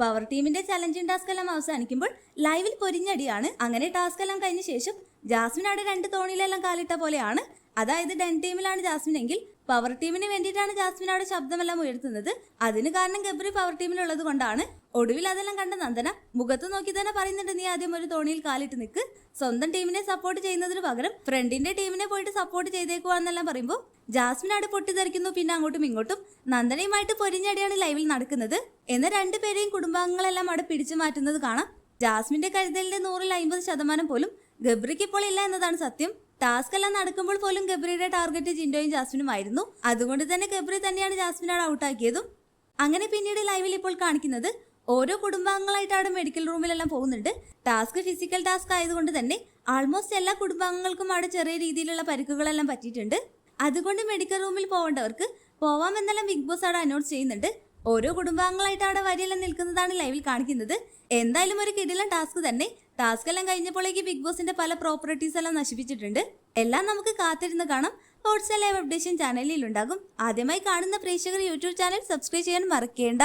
Power ടീമിന്റെ challenging task എല്ലാം അവസാനിക്കുമ്പോൾ ലൈവിൽ പൊരിഞ്ഞടിയാണ്. അങ്ങനെ ടാസ്ക് എല്ലാം കഴിഞ്ഞ ശേഷം ജാസ്മിൻ അവിടെ രണ്ട് തോണിയിലെല്ലാം കാലിട്ട പോലെയാണ്. അതായത് ഡെൻ ടീമിലാണ് ജാസ്മിൻ എങ്കിൽ പവർ ടീമിന് വേണ്ടിയിട്ടാണ് ജാസ്മിൻ അവിടെ ശബ്ദമെല്ലാം ഉയർത്തുന്നത്. അതിന് കാരണം ഗബ്രി പവർ ടീമിലുള്ളത് കൊണ്ടാണ്. ഒടുവിൽ അതെല്ലാം കണ്ട നന്ദന മുഖത്ത് നോക്കി തന്നെ പറയുന്നുണ്ട് നീ ആദ്യം ഒരു തോണിയിൽ കാലിട്ട് നിൽക്ക് സ്വന്തം ടീമിനെ സപ്പോർട്ട് ചെയ്യുന്നതിന് പകരം ഫ്രണ്ടിന്റെ ടീമിനെ പോയിട്ട് സപ്പോർട്ട് ചെയ്തേക്കുവാന്നെല്ലാം പറയുമ്പോൾ ജാസ്മിൻ അവിടെ പൊട്ടിത്തെറിക്കുന്നു പിന്നെ അങ്ങോട്ടും ഇങ്ങോട്ടും നന്ദനയുമായിട്ട് പൊരിഞ്ഞടിയാണ് ലൈവിൽ നടക്കുന്നത്. എന്ന രണ്ടുപേരെയും കുടുംബാംഗങ്ങളെല്ലാം അവിടെ പിടിച്ചു മാറ്റുന്നത് കാണാം. ജാസ്മിന്റെ കരുതലിന്റെ നൂറിൽ അമ്പത് ശതമാനം പോലും ഗബ്രിക്ക് ഇപ്പോൾ ഇല്ല എന്നതാണ് സത്യം. ടാസ്ക് എല്ലാം നടക്കുമ്പോൾ പോലും ഗബ്രിയുടെ ടാർഗറ്റ് ജിൻഡോയും ജാസ്മിനും ആയിരുന്നു അതുകൊണ്ട് തന്നെ ഗബ്രി തന്നെയാണ് ജാസ്മിനോട് ഔട്ടാക്കിയതും അങ്ങനെ പിന്നീട് ലൈവിൽ ഇപ്പോൾ കാണിക്കുന്നത് ഓരോ കുടുംബാംഗങ്ങളായിട്ടാണ് മെഡിക്കൽ റൂമിലെല്ലാം പോകുന്നുണ്ട്. ടാസ്ക് ഫിസിക്കൽ ടാസ്ക് ആയതുകൊണ്ട് തന്നെ ആൾമോസ്റ്റ് എല്ലാ കുടുംബാംഗങ്ങൾക്കും അവിടെ ചെറിയ രീതിയിലുള്ള പരിക്കുകളെല്ലാം പറ്റിയിട്ടുണ്ട്. അതുകൊണ്ട് മെഡിക്കൽ റൂമിൽ പോകേണ്ടവർക്ക് പോവാമെന്നെല്ലാം ബിഗ് ബോസ് അവിടെ അനൗൺസ് ചെയ്യുന്നുണ്ട്. ഓരോ കുടുംബാംഗങ്ങളായിട്ട് അവിടെ വരിയെല്ലാം നിൽക്കുന്നതാണ് ലൈവിൽ കാണിക്കുന്നത്. എന്തായാലും ഒരു കിടിലൻ ടാസ്ക് തന്നെ. ടാസ്ക് എല്ലാം കഴിഞ്ഞപ്പോഴേക്ക് ബിഗ് ബോസിന്റെ പല പ്രോപ്പർട്ടീസ് എല്ലാം നശിപ്പിച്ചിട്ടുണ്ട്. എല്ലാം നമുക്ക് കാത്തിരുന്ന് കാണാം. ഹോട്ട്സ് ലൈവ് അപ്ഡേഷൻ ചാനലിൽ ഉണ്ടാകും. ആദ്യമായി കാണുന്ന പ്രേക്ഷകർ യൂട്യൂബ് ചാനൽ സബ്സ്ക്രൈബ് ചെയ്യാൻ മറക്കേണ്ട.